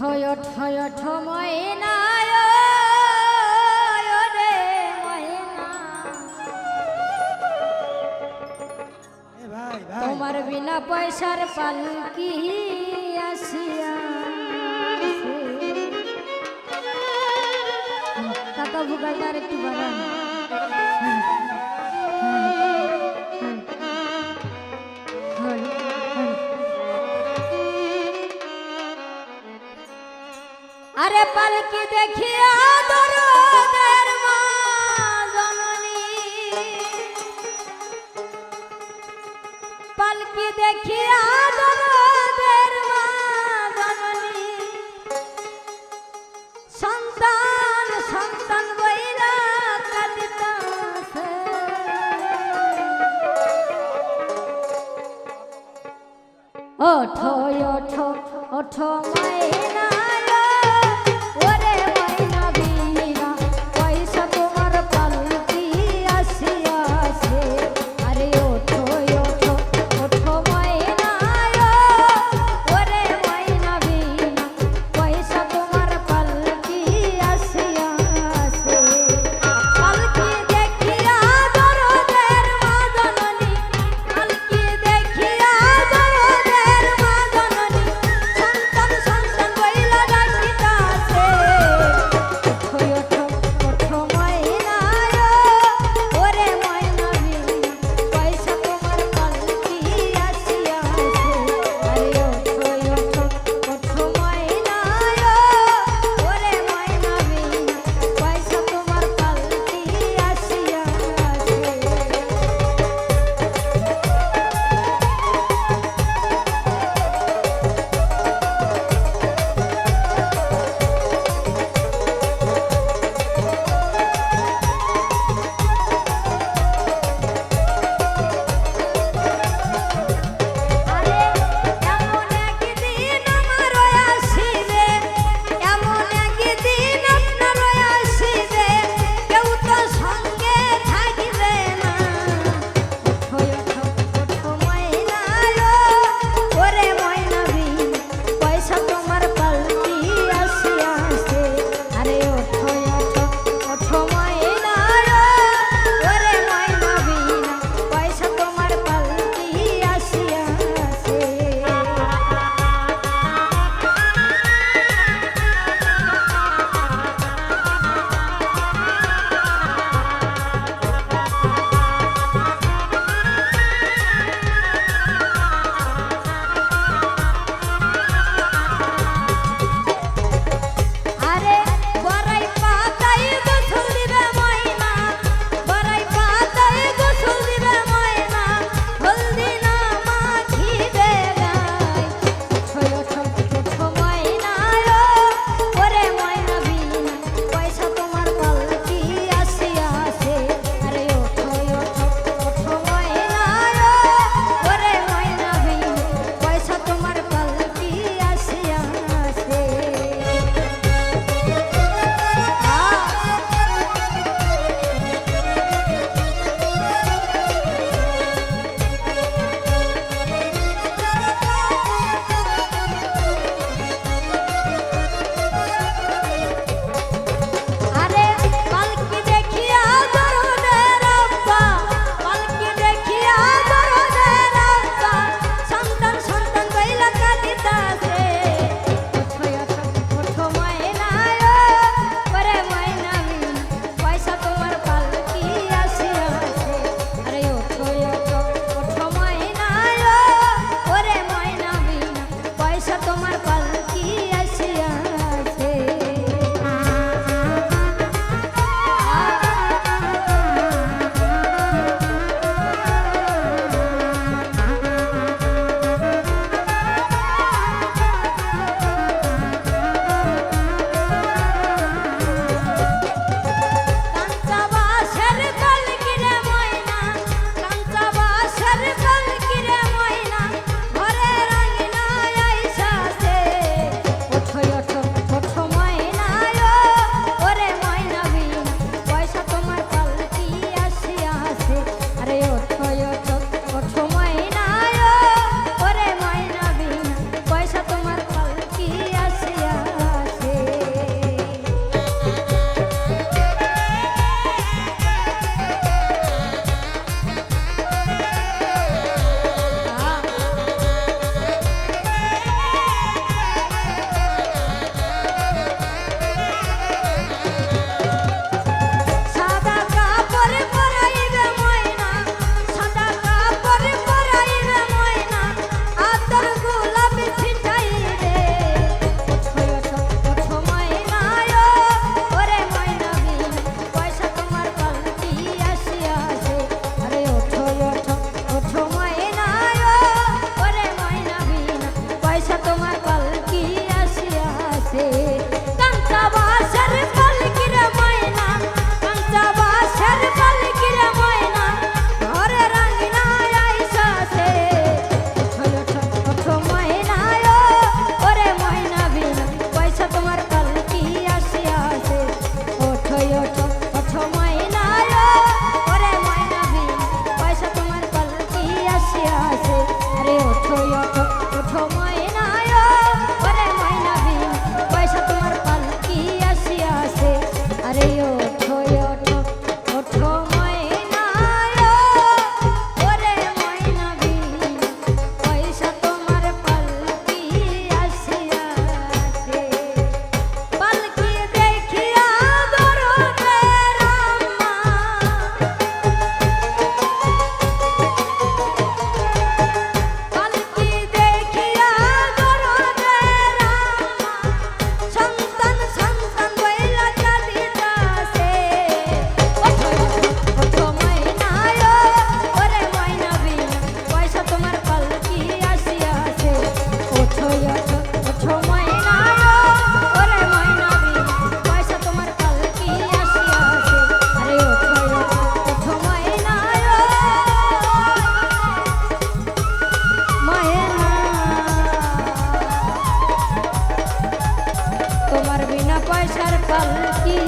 ওঠয় ওঠয় ওঠ ময়না রে ময়না তোমার বিনা পয়সার পালকি আসিয়া কাকা একটু বাড়ান আরে পালকি দেখিয়া দরদের পালকি দেখিয়া দরদের সন্তান সন্তান বইরা কাঁদিতাছে। ওঠো ওঠো ওঠো মায়না পয়সার পালকি